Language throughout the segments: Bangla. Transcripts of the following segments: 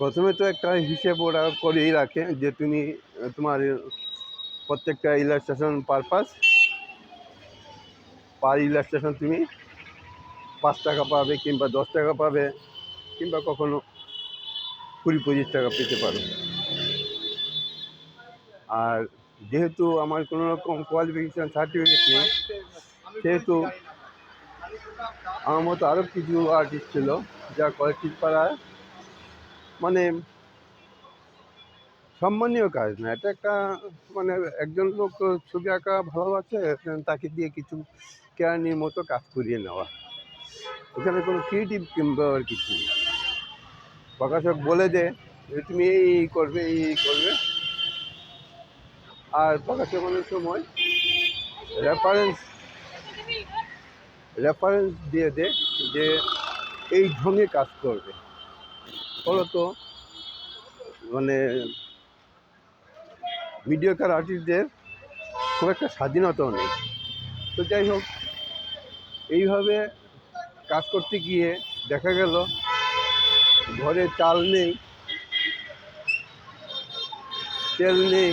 প্রথমে তো একটা হিসেব ওরা করেই রাখে যে তুমি, তোমার প্রত্যেকটা ইলাস্ট্রেশন পারপাস পার ইলাস্ট্রেশন তুমি পাঁচ টাকা পাবে কিংবা দশ টাকা পাবে কিংবা কখনো কুড়ি পঁচিশ টাকা পেতে পারো। আর যেহেতু আমার কোনো রকম কোয়ালিফিকেশান সার্টিফিকেট নেই, সেহেতু আমার মতো আরও কিছু আর্টিস্ট ছিল যা কলেজ পাড়ায় সম্মানীয় কাজ না, এটা একটা মানে একজন লোক ছবি আঁকা ভালোবাসে, তাকে দিয়ে কিছু কেরানির মতো কাজ করিয়ে নেওয়া। এখানে কোনো ক্রিয়েটিভ কিংবা আর কিছু নেই প্রকাশক বলে যে তুমি এই করবে, এই এই করবে। আর প্রকাশক অনেক সময় রেফারেন্স রেফারেন্স দিয়ে দে, যে এই ঢঙে কাজ করবে। ফলত মানে মিডিয়াকার আর্টিস্টদের খুব একটা স্বাধীনতাও নেই। তো যাই হোক, এইভাবে কাজ করতে গিয়ে দেখা গেল ঘরে চাল নেই, তেল নেই,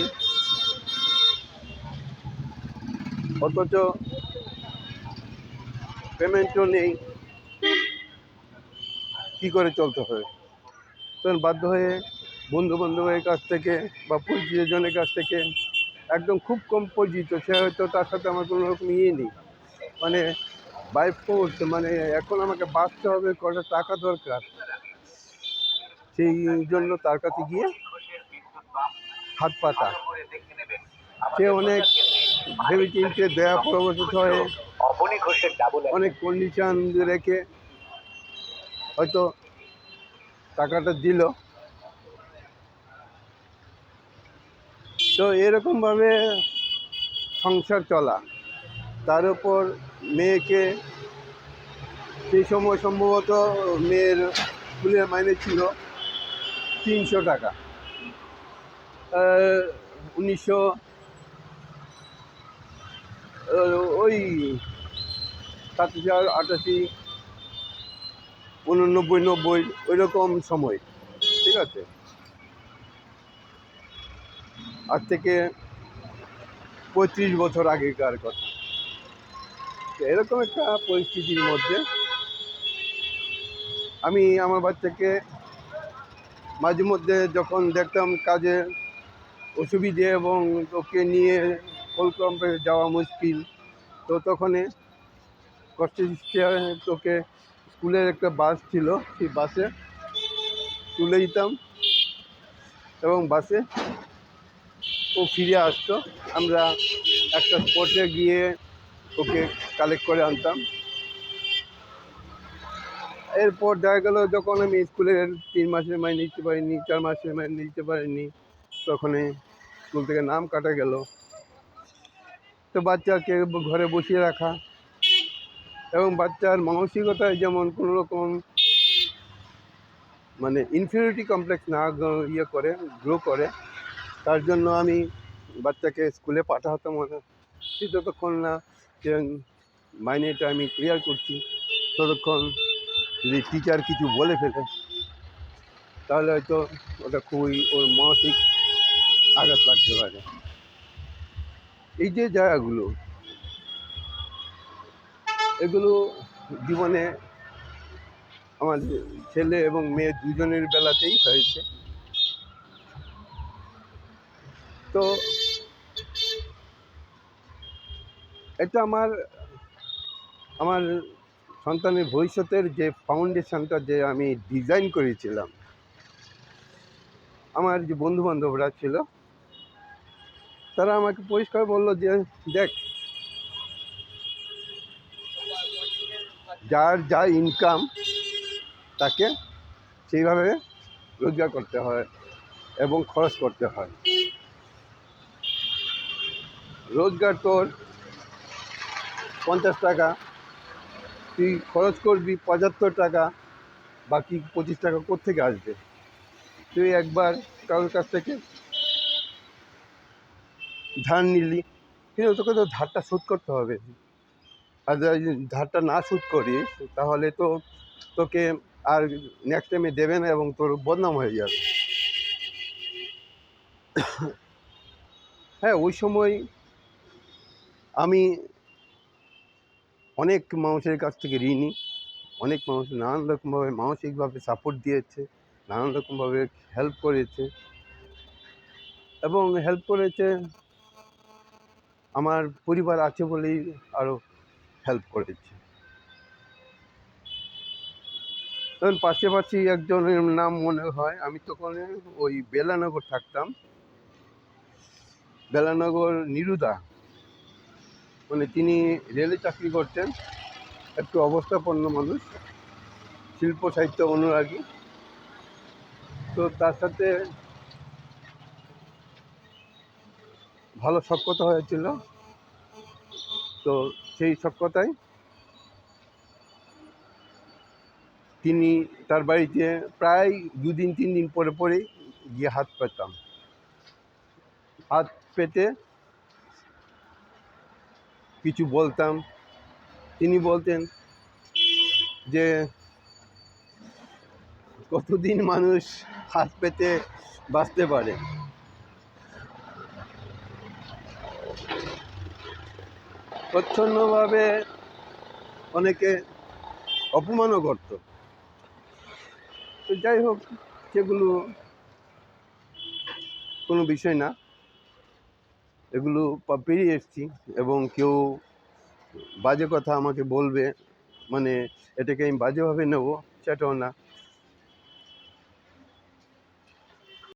অথচ পেমেন্টও নেই। কী করে চলতে হবে তখন বাধ্য হয়ে বন্ধু বান্ধবের কাছ থেকে বা পরিচিত জনের কাছ থেকে। একদম খুব কম পরিচিত সে হয়তো তার সাথে আমার কোনো রকম ইয়ে নেই। মানে বাই ফোর্স মানে এখন আমাকে বাঁচতে হবে কটা টাকা দরকার। সেই জন্য তার কাছে গিয়ে হাত পাতা। সে অনেক ভেবে চিনতে দেয়া পরবর্তী হয়ে অনেক কন্ডিশন রেখে হয়তো টাকাটা দিল। তো এরকমভাবে সংসার চলা। তার উপর মেয়েকে সেই সময় সম্ভবত মেয়ের স্কুলের মাইনে ছিল তিনশো টাকা। উনিশশো ওই সাতাশি আর আটাশি উননব্বই, নব্বই ওই রকম সময়। ঠিক আছে? আজ থেকে পঁয়ত্রিশ বছর আগেকার কথা। তো এরকম একটা পরিস্থিতির মধ্যে আমি আমার বাচ্চাকে মাঝে মধ্যে যখন দেখতাম কাজে অসুবিধে এবং ওকে নিয়ে কলকাম্পে যাওয়া মুশকিল, তো তখনই কষ্টে তোকে স্কুলের একটা বাস ছিল, সেই বাসে তুলে দিতাম এবং বাসে ও ফিরে আসতো। আমরা একটা স্পটে গিয়ে ওকে কালেক্ট করে আনতাম। এরপর দেখা গেল যখন আমি স্কুলের তিন মাসের মাইনে নিতে পারিনি, চার মাসের মাইনে নিতে পারিনি তখনই স্কুল থেকে নাম কাটা গেল। তো বাচ্চাকে ঘরে বসিয়ে রাখা এবং বাচ্চার মানসিকতায় যেমন কোনো রকম মানে ইনফিরিয়রিটি কমপ্লেক্স না ইয়ে করে গ্রো করে, তার জন্য আমি বাচ্চাকে স্কুলে পাঠাতাম সে যতক্ষণ না মাইনেটা আমি ক্লিয়ার করছি, ততক্ষণ যদি টিচার কিছু বলে ফেলে, তাহলে হয়তো ওটা খুবই ওর মানসিক আঘাত লাগতে পারে। এই যে জায়গাগুলো এগুলো জীবনে আমার ছেলে এবং মেয়ে দুজনের বেলাতেই হয়েছে। তো এটা আমার আমার সন্তানের ভবিষ্যতের যে ফাউন্ডেশনটা যে আমি ডিজাইন করেছিলাম, আমার যে বন্ধু বান্ধবরা ছিল, তারা আমাকে পরিষ্কার বলল যে, দেখ যার যা ইনকাম তাকে সেইভাবে রোজগার করতে হয় এবং খরচ করতে হয়। রোজগার তোর পঞ্চাশ টাকা, তুই খরচ করবি পঁচাত্তর টাকা, বাকি পঁচিশ টাকা কোত্থেকে আসবে? তুই একবার কারোর কাছ থেকে ধার নিলি, কিন্তু তোকে তো ধারটা শোধ করতে হবে। আর ধারটা না শোধ করিস, তাহলে তো তোকে আর নেক্সট টাইমে দেবে না এবং তোর বদনাম হয়ে যাবে। হ্যাঁ ওই সময় আমি অনেক মানুষের কাছ থেকে ঋণী। অনেক মানুষ নানান রকমভাবে মানসিকভাবে সাপোর্ট দিয়েছে, নানান রকমভাবে হেল্প করেছে। এবং হেল্প করেছে, আমার পরিবার আছে বলেই আরও হেল্প করেছে। তখন পাশাপাশি একজনের নাম মনে হয়, আমি তখন ওই বেলানগর থাকতাম। বেলানগর নিরুদা মানে তিনি রেলে চাকরি করতেন, একটু অবস্থাপন্ন মানুষ, শিল্প, সাহিত্য অনুরাগী। তো তার সাথে ভালো সক্ষতা হয়েছিল। তো সেই সক্ষতায় তিনি তার বাড়িতে প্রায় দুদিন তিন দিন পরে পরেই গিয়ে হাত পেতাম। হাত পেতে কিছু বলতাম। তিনি বলতেন যে, কতদিন মানুষ হাত পেতে বাঁচতে পারে? প্রচ্ছন্নভাবে অনেকে অপমানও করত। তো যাই হোক, সেগুলো কোনো বিষয় না। এগুলো পেরিয়ে এসেছি এবং কেউ বাজে কথা আমাকে বলবে মানে এটাকে আমি বাজেভাবে নেব, সেটাও না।